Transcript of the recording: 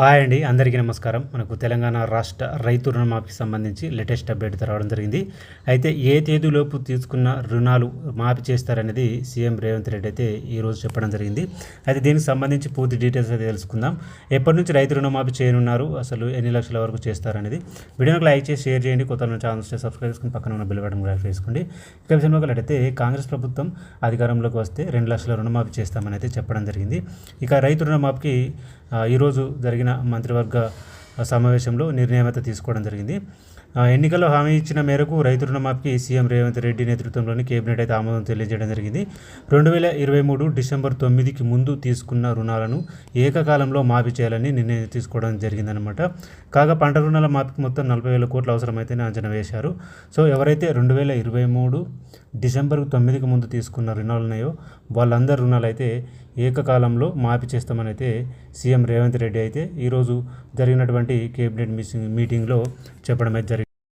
Hi అండి అందరికీ నమస్కారం. మనకు తెలంగాణ రాష్ట్ర రైతు రుణమాఫీకి సంబంధించి లేటెస్ట్ అప్డేట్ రావడం జరిగింది. అయితే ఏ తేదీలోపు తీసుకున్న రుణాలు మాఫీ చేస్తారనేది సీఎం రేవంత్ రెడ్డి అయితే ఈరోజు చెప్పడం జరిగింది. అయితే దీనికి సంబంధించి పూర్తి డీటెయిల్స్ అయితే తెలుసుకుందాం. ఎప్పటి నుంచి రైతు రుణమాఫీ చేయనున్నారు అసలు ఎన్ని లక్షల వరకు చేస్తారనేది. వీడియోకి లైక్ చేసి షేర్ చేయండి. కొత్త ఛానల్స్ సబ్స్క్రైబ్ చేసుకుని పక్కన ఉన్న బిల్ బటన్ కూడా చేసుకోండి. ఇక విషయంలోకి అయితే కాంగ్రెస్ ప్రభుత్వం అధికారంలోకి వస్తే రెండు లక్షల రుణమాఫీ చేస్తామని అయితే చెప్పడం జరిగింది. ఇక రైతు రుణమాఫీకి ఈరోజు జరిగిన మంత్రివర్గ సమావేశంలో నిర్ణయం అయితే తీసుకోవడం జరిగింది. ఎన్నికల్లో హామీ ఇచ్చిన మేరకు రైతు రుణమాఫీకి సీఎం రేవంత్ రెడ్డి నేతృత్వంలోని కేబినెట్ అయితే ఆమోదం తెలియజేయడం జరిగింది. రెండు వేల ఇరవై మూడు డిసెంబర్ తొమ్మిదికి ముందు తీసుకున్న రుణాలను ఏకకాలంలో మాఫీ చేయాలని నిర్ణయం తీసుకోవడం జరిగిందనమాట కాగా పంట రుణాల మాఫీకి మొత్తం నలభై వేల కోట్ల అవసరమైతేనే అంచనా వేశారు. సో ఎవరైతే రెండు వేల ఇరవై మూడు డిసెంబర్ తొమ్మిదికి ముందు తీసుకున్న రుణాలు ఉన్నాయో వాళ్ళందరి రుణాలు అయితే ఏకకాలంలో మాఫీ చేస్తామనైతే సీఎం రేవంత్ రెడ్డి అయితే ఈరోజు జరిగినటువంటి కేబినెట్ మీటింగ్లో చెప్పడం అయితే జరిగింది